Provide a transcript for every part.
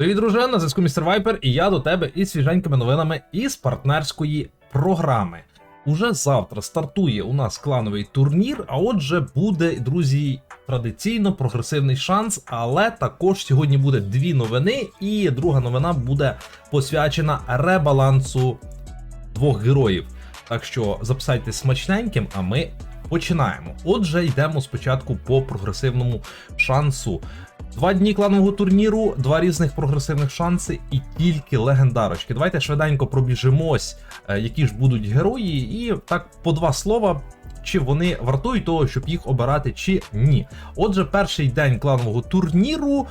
Привіт, друже, на зв'язку містер Вайпер, і я до тебе із свіженькими новинами із партнерської програми. Уже завтра стартує у нас клановий турнір, а отже, буде, друзі, традиційно прогресивний шанс, але також сьогодні буде дві новини, і друга новина буде посвячена ребалансу двох героїв. Так що записайтесь смачненьким, а ми починаємо. Отже, йдемо спочатку по прогресивному шансу. Два дні кланового турніру, два різних прогресивних шанси і тільки легендарочки. Давайте швиденько пробіжимось, е, які ж будуть герої, і так по два слова. Чи вони вартують того, щоб їх обирати, чи ні. Отже, перший день кланового турніру.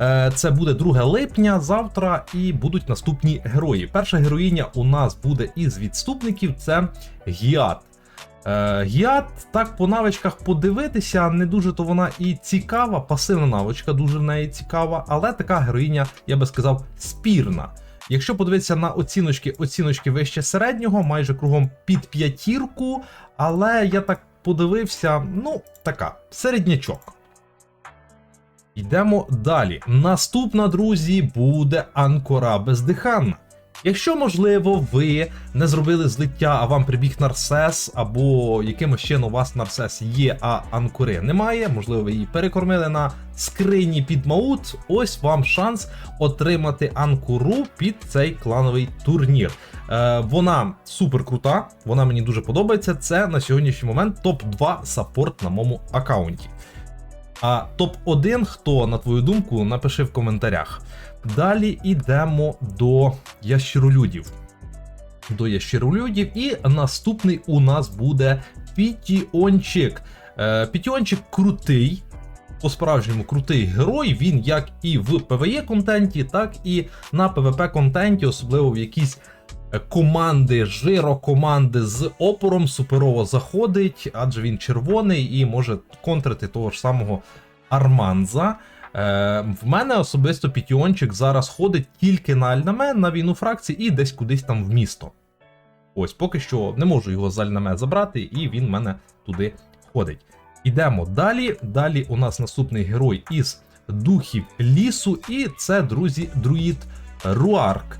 е, Це буде 2 липня завтра, і будуть наступні герої. Перша героїня у нас буде із відступників це Гіат. Е, Гіат, так по навичках подивитися, не дуже то вона і цікава, пасивна навичка дуже в неї цікава, але така героїня, я би сказав, спірна. Якщо подивитися на оціночки, оціночки вище середнього, майже кругом під п'ятірку, але я так подивився, ну, така, середнячок. Йдемо далі. Наступна, друзі, буде Анкора Бездиханна. Якщо, можливо, ви не зробили злиття, а вам прибіг Нарсес, або якимось чином у вас Нарсес є, а анкори немає, можливо, ви її перекормили на скрині під Маут, ось вам шанс отримати анкуру під цей клановий турнір. Е, вона супер крута, вона мені дуже подобається. Це на сьогоднішній момент топ-2 саппорт на моєму аккаунті. А топ-1, хто, на твою думку, напиши в коментарях. Далі йдемо до ящеролюдів. До ящеролюдів, і наступний у нас буде Пітіончик. Е, Пітіончик крутий, по-справжньому крутий герой. Він як і в PvE контенті, так і на PvP контенті, особливо в е, команди, з опором суперово заходить, адже він червоний і може контрити того ж самого Арманза. Е, в мене особисто Пітіончик зараз ходить тільки на Альнаме, на війну фракції і десь кудись там в місто. Ось, поки що не можу його з Альнаме забрати, і він в мене туди ходить. Ідемо далі. Далі у нас наступний герой із духів лісу, і це, друзі, друїд Руарк.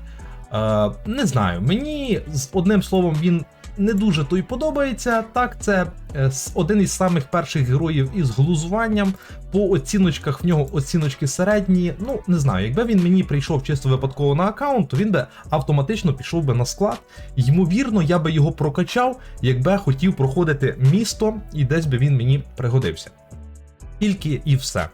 Е, не знаю, мені з одним словом він не дуже то й подобається. Так, це е, один із самих перших героїв із глузуванням. По оціночках в нього оціночки середні. Ну, не знаю, якби він мені прийшов чисто випадково на аккаунт, то він би автоматично пішов би на склад. Ймовірно, я би його прокачав, якби хотів проходити місто, і десь би він мені пригодився. Тільки і все.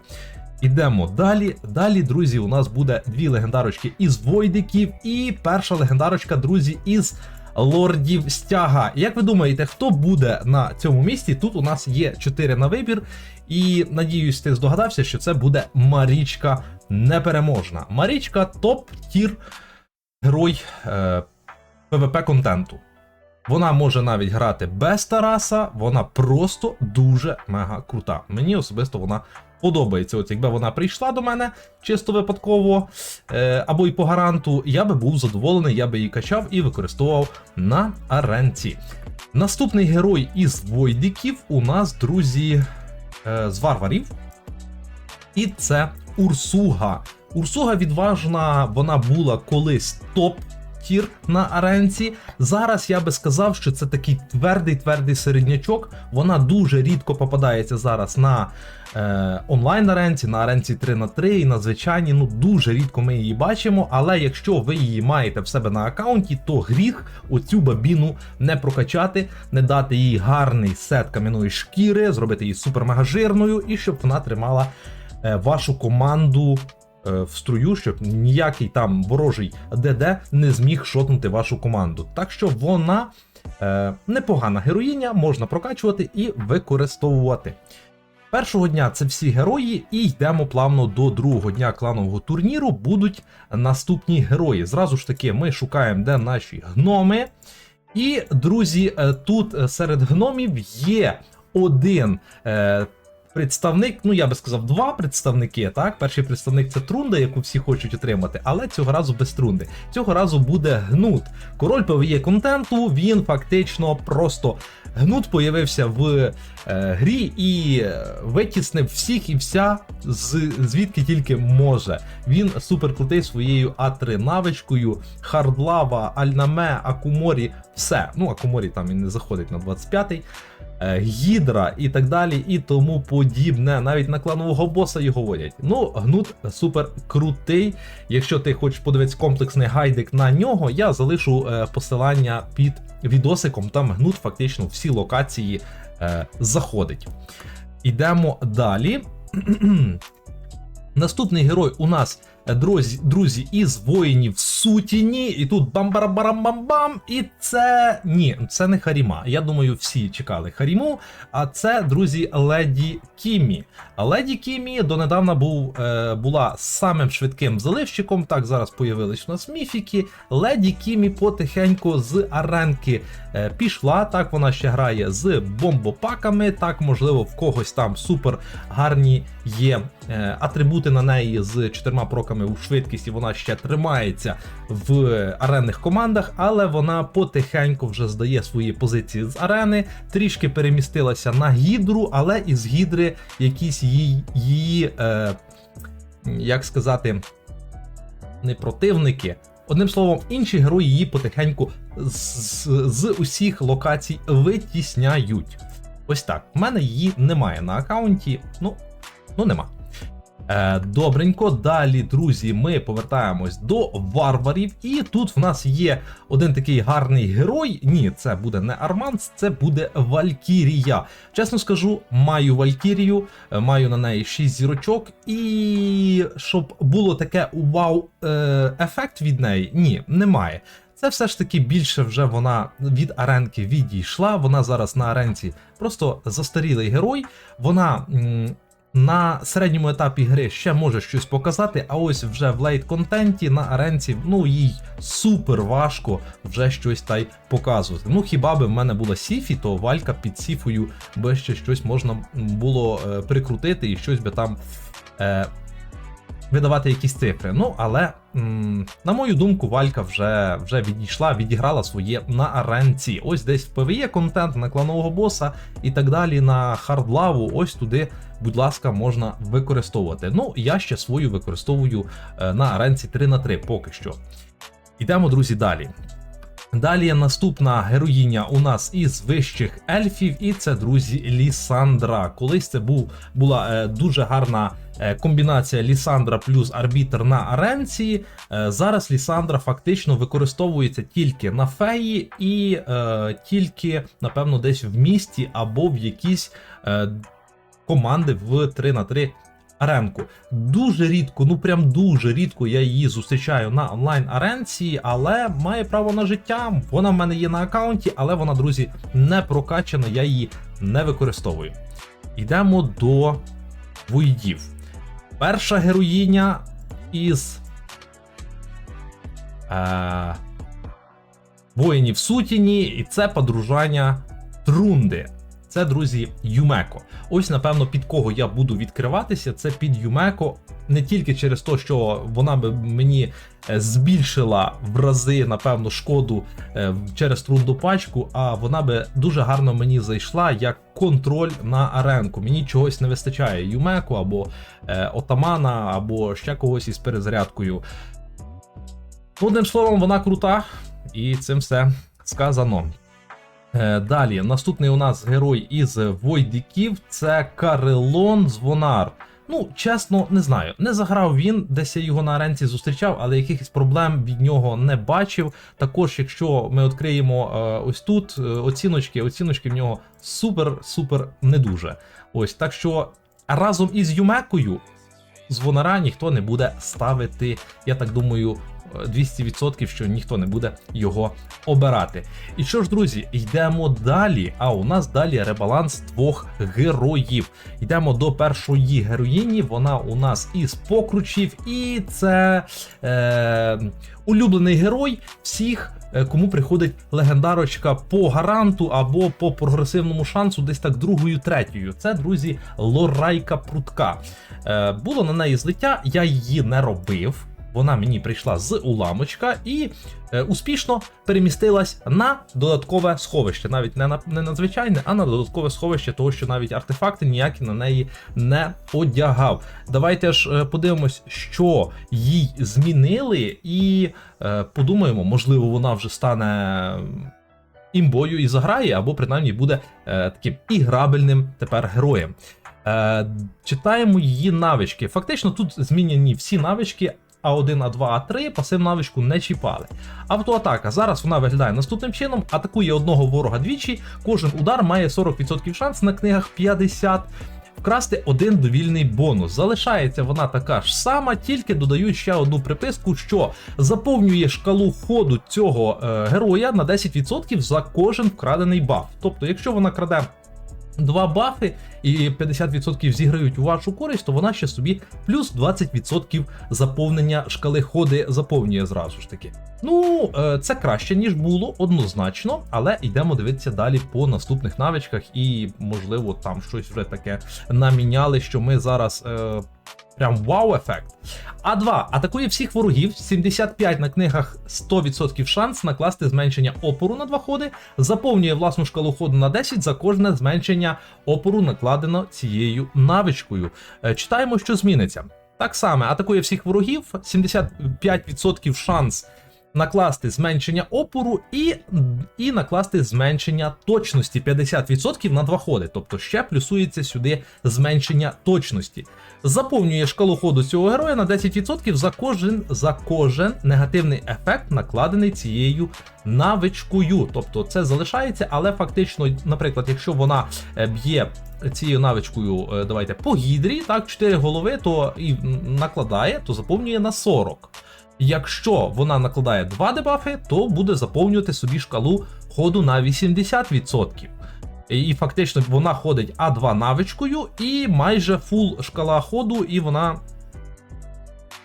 Ідемо далі. Далі, друзі, у нас буде дві легендарочки із Войдиків, і перша легендарочка, друзі, із лордів стяга. Як ви думаєте, хто буде на цьому місці? Тут у нас є 4 на вибір, і надіюсь, ти здогадався, що це буде Марічка непереможна. Марічка топ-тір герой е, PvP контенту. Вона може навіть грати без Тараса, вона просто дуже мега крута. Мені особисто вона подобається. От якби вона прийшла до мене чисто випадково, е, або й по гаранту, я би був задоволений, я би її качав і використовував на аренці. Наступний герой із Войдиків у нас, друзі, е, з варварів. І це Урсуга. Урсуга відважна, вона була колись топ. Тір на аренці. Зараз я би сказав, що це такий твердий твердий середнячок. Вона дуже рідко попадається зараз на онлайн аренці, на аренці 3 на 3 і на звичайній. Ну дуже рідко ми її бачимо. Але якщо ви її маєте в себе на аккаунті, то гріх оцю бабіну не прокачати, не дати їй гарний сет кам'яної шкіри, зробити її супер жирною і щоб вона тримала е, вашу команду е, в струю, щоб ніякий там ворожий ДД не зміг шотнути вашу команду. Так що вона е, непогана героїня, можна прокачувати і використовувати. Першого дня це всі герої, і йдемо плавно до другого дня кланового турніру. Будуть наступні герої. Зразу ж таки, ми шукаємо, де наші гноми. І, друзі, е, тут е, серед гномів є один е, представник, ну я би сказав, два представники. Так, перший представник це Трунда, яку всі хочуть отримати, але цього разу без Трунди. Цього разу буде гнут. Король PvE контенту. Він фактично просто гнут появився в е, грі і е, витіснив всіх і вся з звідки тільки може. Він супер крутий своєю А3 навичкою, хардлава, альнаме, акуморі, все. Ну, акуморі там він не заходить на 25-й. Е, Гідра і так далі, і тому подібне. Навіть на кланового боса його водять. Ну, гнут супер крутий. Якщо ти хочеш подивитися комплексний гайдик на нього, я залишу е, посилання під відосиком. Там гнут фактично всі локації е, заходить. Ідемо далі. Наступний герой у нас друзі, друзі із воїнів сутіні. І тут бам-барам-барам-бам-бам. І це ні, це не Харіма. Я думаю, всі чекали Харіму. А це, друзі, Леді Кімі. Леді Кімі донедавна був, е, була самим швидким заливщиком. Так, зараз появились у нас міфіки. Леді Кімі потихеньку з аренки е, пішла. Так, вона ще грає з бомбопаками. Так, можливо, в когось там супер гарні є е, атрибути на неї з чотирма проками у швидкість, і вона ще тримається в аренних командах, але вона потихеньку вже здає свої позиції з арени, трішки перемістилася на гідру, але із гідри якісь її, е, як сказати, не противники. Одним словом, інші герої її потихеньку з, з, з усіх локацій витісняють. Ось так. В мене її немає на аккаунті. Ну, ну нема. Е, добренько, далі, друзі, ми повертаємось до варварів, і тут в нас є один такий гарний герой. Ні, це буде не Арманс, це буде Валькірія. Чесно скажу, маю Валькірію, е, маю на неї 6 зірочок, і щоб було таке вау е, від неї, ні, немає. Це все ж таки більше вже вона від аренки відійшла. Вона зараз на аренці просто застарілий герой. Вона. м, на середньому етапі гри ще може щось показати, а ось вже в лейт-контенті на аренці, ну їй супер важко вже щось та й показувати. Ну хіба би в мене була Сіфі, то валька під Сіфою би ще щось можна було е, прикрутити і щось би там е, видавати якісь цифри. Ну, але, м, на мою думку, Валька вже, вже відійшла, відіграла своє на аренці. Ось десь в ПВЄ контент на кланового боса і так далі на хардлаву. Ось туди, будь ласка, можна використовувати. Ну, я ще свою використовую е, на аренці 3 на 3 поки що. Ідемо, друзі, далі. Далі наступна героїня у нас із вищих ельфів, і це друзі Лісандра. Колись це був була е, дуже гарна е, комбінація Лісандра плюс арбітр на аренці. Е, зараз Лісандра фактично використовується тільки на феї і е, тільки, напевно, десь в місті або в якісь е, команди в 3 на 3 аренку. Дуже рідко, ну прям дуже рідко я її зустрічаю на онлайн аренці, але має право на життя. Вона в мене є на аккаунті, але вона, друзі, не прокачана, я її не використовую. Йдемо до воїдів. Перша героїня із е, воїнів Сутіні, і це подружання Трунди. Це, друзі, Юмеко. Ось, напевно, під кого я буду відкриватися, це під Юмеко. Не тільки через те, що вона би мені е, збільшила в рази, напевно, шкоду е, через трунду пачку, а вона би дуже гарно мені зайшла як контроль на аренку. Мені чогось не вистачає Юмеко або е, Отамана, або ще когось із перезарядкою. Одним словом, вона крута, і цим все сказано. Е, Далі, наступний у нас герой із Войдіків це Карелон Звонар. Ну, чесно, не знаю. Не заграв він, десь я його на аренці зустрічав, але якихось проблем від нього не бачив. Також, якщо ми відкриємо е, ось тут е, оціночки, оціночки в нього супер-супер не дуже. Ось так що разом із Юмекою звонара ніхто не буде ставити, я так думаю, 200%, що ніхто не буде його обирати. І що ж, друзі, йдемо далі. А у нас далі ребаланс двох героїв. Йдемо до першої героїні. Вона у нас із покручів, і це е, улюблений герой всіх е, кому приходить легендарочка по гаранту або по прогресивному шансу, десь так другою, третьою. Це, друзі, Лорайка Прутка. Е, було на неї злиття, я її не робив. Вона мені прийшла з уламочка і е, успішно перемістилась на додаткове сховище. Навіть не на не на а на додаткове сховище, того що навіть артефакти ніякі на неї не одягав. Давайте ж е, подивимось, що їй змінили, і е, подумаємо, можливо, вона вже стане імбою і заграє, або принаймні буде е, таким іграбельним тепер героєм. Е, читаємо її навички. Фактично тут змінені всі навички. А1, А2, А3 пасив навичку не чіпали. Автоатака. Зараз вона виглядає наступним чином: атакує одного ворога двічі. Кожен удар має 40% шанс на книгах 50. Вкрасти один довільний бонус. Залишається вона така ж сама, тільки додають ще одну приписку, що заповнює шкалу ходу цього е, героя на 10% за кожен вкрадений баф. Тобто, якщо вона краде два бафи і 50% зіграють у вашу користь, то вона ще собі плюс 20% заповнення шкали ходи заповнює зразу ж таки. Ну, е, це краще, ніж було, однозначно, але йдемо дивитися далі по наступних навичках, і, можливо, там щось вже таке наміняли, що ми зараз. Е, Прям вау-ефект. А2 атакує всіх ворогів, 75 на книгах 100% шанс накласти зменшення опору на два ходи, заповнює власну шкалу ходу на 10 за кожне зменшення опору, накладено цією навичкою. Е, Читаємо, що зміниться. Так само атакує всіх ворогів, 75% шанс накласти зменшення опору і, і накласти зменшення точності 50% на два ходи. Тобто ще плюсується сюди зменшення точності. Заповнює шкалу ходу цього героя на 10% за кожен, за кожен негативний ефект, накладений цією навичкою. Тобто це залишається, але фактично, наприклад, якщо вона е, б'є цією навичкою, е, давайте по гідрі, так, 4 голови, то і накладає, то заповнює на 40. Якщо вона накладає 2 дебафи, то буде заповнювати собі шкалу ходу на 80%. І фактично вона ходить А2 навичкою, і майже фул шкала ходу, і вона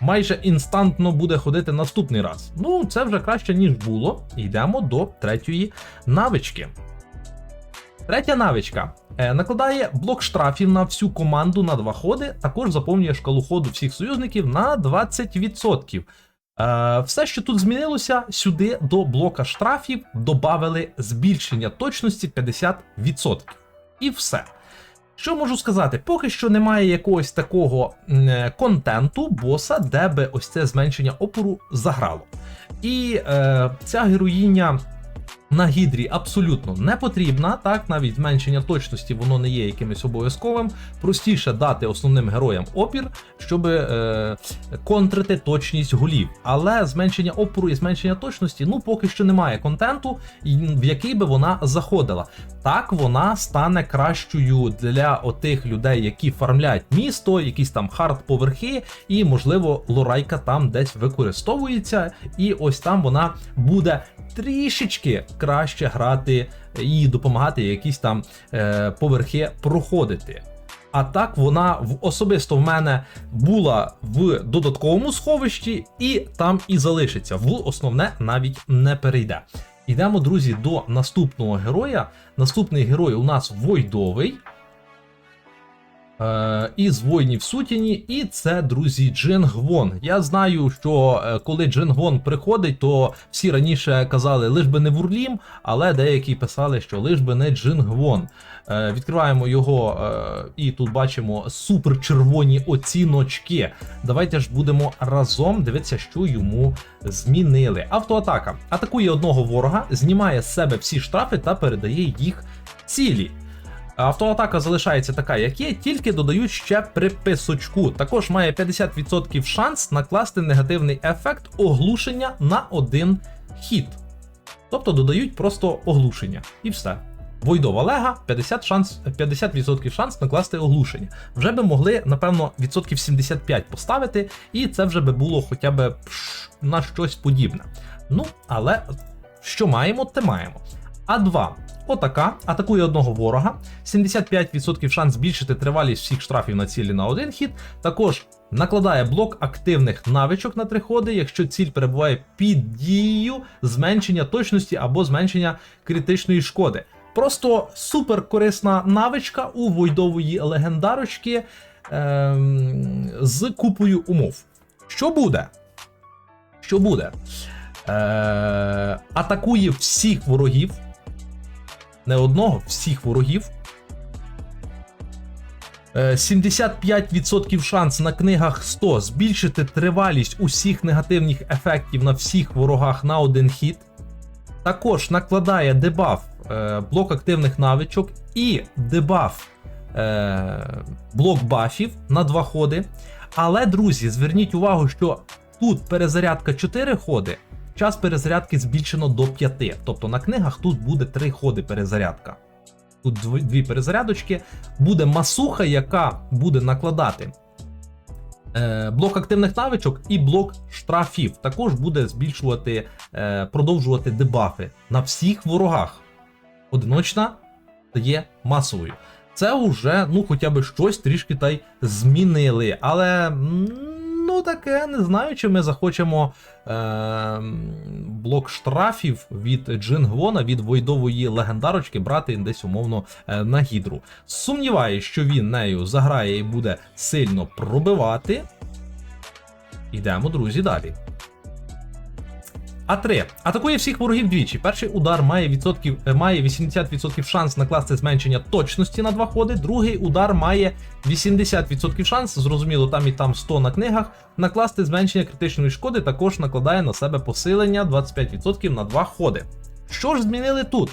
майже інстантно буде ходити наступний раз. Ну, це вже краще, ніж було. Йдемо до третьої навички. Третя навичка. Е, накладає блок штрафів на всю команду на два ходи, також заповнює шкалу ходу всіх союзників на 20%. Е, все, що тут змінилося, сюди до блока штрафів додали збільшення точності 50%. І все. Що можу сказати? Поки що немає якогось такого е, контенту боса, де би ось це зменшення опору заграло. І е, ця героїня на гідрі абсолютно не потрібна. Так, навіть зменшення точності воно не є якимось обов'язковим. Простіше дати основним героям опір, щоб е, контрити точність голів. Але зменшення опору і зменшення точності, ну поки що немає контенту, в який би вона заходила. Так вона стане кращою для отих людей, які фармлять місто, якісь там хард-поверхи, і, можливо, лорайка там десь використовується, і ось там вона буде трішечки краще грати і допомагати якісь там е, поверхи проходити. А так вона в особисто в мене була в додатковому сховищі, і там і залишиться. В основне навіть не перейде. Йдемо, друзі, до наступного героя. Наступний герой у нас Войдовий. Е, із воїнів Сутіні, і це, друзі, Джингвон. Я знаю, що е, коли Джингвон приходить, то всі раніше казали лиш би не Вурлім, але деякі писали, що лиш би не Джингвон. Е, Відкриваємо його, і тут бачимо супер червоні оціночки. Давайте ж будемо разом дивитися, що йому змінили. Автоатака атакує одного ворога, знімає з себе всі штрафи та передає їх цілі. Автоатака залишається така, як є, тільки додають ще приписочку. Також має 50% шанс накласти негативний ефект оглушення на один хід. Тобто додають просто оглушення. І все. Войдова лега 50%, шанс, 50% шанс накласти оглушення. Вже би могли, напевно, відсотків 75 поставити, і це вже би було хоча б на щось подібне. Ну, але що маємо, те маємо. А2. Отака. Атакує одного ворога. 75% шанс збільшити тривалість всіх штрафів на цілі на один хід. Також накладає блок активних навичок на три ходи, якщо ціль перебуває під дією зменшення точності або зменшення критичної шкоди. Просто супер корисна навичка у войдової легендарочки ем, з купою умов. Що буде? Що буде? Е, атакує всіх ворогів. Не одного, всіх ворогів. Е, 75% шанс на книгах 100 збільшити тривалість усіх негативних ефектів на всіх ворогах на один хід. Також накладає дебаф е, блок активних навичок і дебаф е, блок бафів на два ходи. Але, друзі, зверніть увагу, що тут перезарядка 4 ходи, час перезарядки збільшено до 5. Тобто на книгах тут буде 3 ходи перезарядка. Тут дві перезарядочки. Буде масуха, яка буде накладати е, блок активних навичок і блок штрафів. Також буде збільшувати, е, продовжувати дебафи на всіх ворогах. Одиночна стає масовою. Це вже, ну, хоча б щось трішки та й змінили. Але ну таке, не знаю, чи ми захочемо е, блок штрафів від Джингвона, від Войдової легендарочки брати десь умовно е, на гідру. Сумніваюсь, що він нею заграє і буде сильно пробивати. Йдемо, друзі, далі. А3. Атакує всіх ворогів двічі. Перший удар має, відсотків, е, має 80% шанс накласти зменшення точності на два ходи. Другий удар має 80% шанс, зрозуміло, там і там 100 на книгах. Накласти зменшення критичної шкоди також накладає на себе посилення 25% на два ходи. Що ж змінили тут?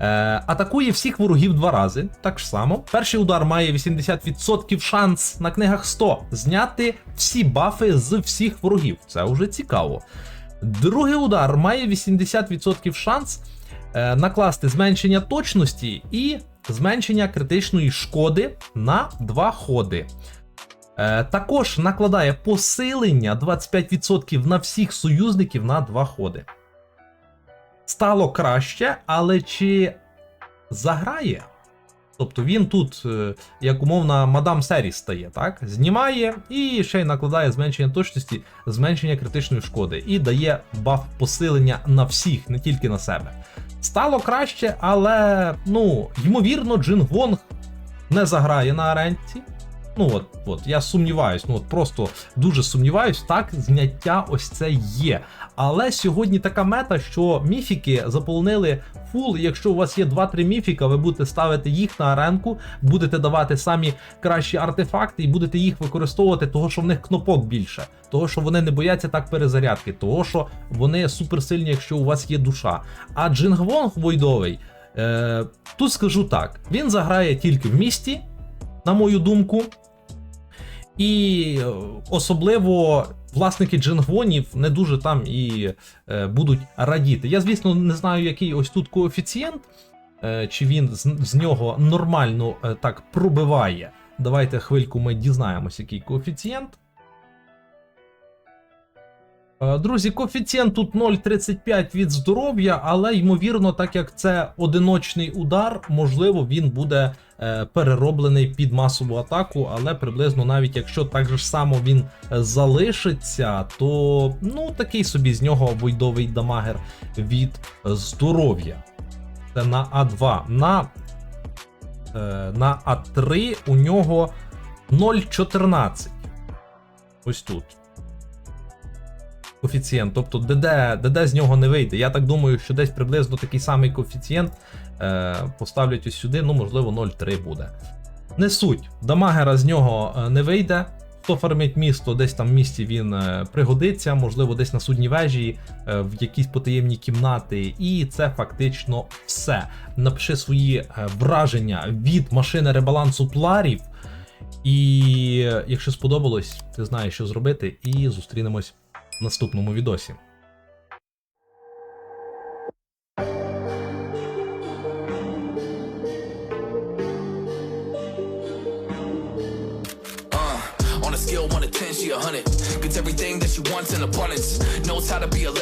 Е, атакує всіх ворогів два рази, так ж само. Перший удар має 80% шанс на книгах 100 зняти всі бафи з всіх ворогів. Це вже цікаво. Другий удар має 80% шанс е, накласти зменшення точності і зменшення критичної шкоди на два ходи. Е, також накладає посилення 25% на всіх союзників на два ходи. Стало краще, але чи заграє? Тобто він тут, е, як умовна мадам Серіс стає, так? Знімає і ще й накладає зменшення точності, зменшення критичної шкоди і дає баф посилення на всіх, не тільки на себе. Стало краще, але ну, ймовірно, Джин Гонг не заграє на аренці. Ну от, от, я сумніваюсь, ну от просто дуже сумніваюсь, так, зняття ось це є. Але сьогодні така мета, що міфіки заполонили фул. Якщо у вас є 2-3 міфіка, ви будете ставити їх на аренку, будете давати самі кращі артефакти і будете їх використовувати, того що в них кнопок більше, того що вони не бояться так перезарядки, того що вони суперсильні, якщо у вас є душа. А Джингвонг Войдовий, е, тут скажу так: він заграє тільки в місті, на мою думку. І е, особливо власники джингвонів не дуже там і е, будуть радіти. Я, звісно, не знаю, який ось тут коефіцієнт, е, чи він з, нього нормально так пробиває. Давайте хвильку ми дізнаємось, який коефіцієнт. Е, Друзі, коефіцієнт тут 0,35 від здоров'я, але ймовірно, так як це одиночний удар, можливо, він буде е, перероблений під масову атаку, але приблизно навіть якщо так же само він е, залишиться, то ну такий собі з нього войдовий дамагер від здоров'я. Це на А2. На, на А3 у нього 0,14. Ось тут коефіцієнт. Тобто ДД, ДД з нього не вийде. Я так думаю, що десь приблизно такий самий коефіцієнт е, поставлять ось сюди, ну можливо 0,3 буде. Не суть, дамагера з нього е, не вийде. Хто фармить місто, десь там в місті він е, пригодиться, можливо, десь на судній вежі, е, в якісь потаємні кімнати, і це фактично все. Напиши свої враження від машини ребалансу пларів. І якщо сподобалось, ти знаєш, що зробити, і зустрінемось наступному відосі. Uh, on a scale 1 to 10, she a 100. Gets everything that she wants in abundance. Knows how to be a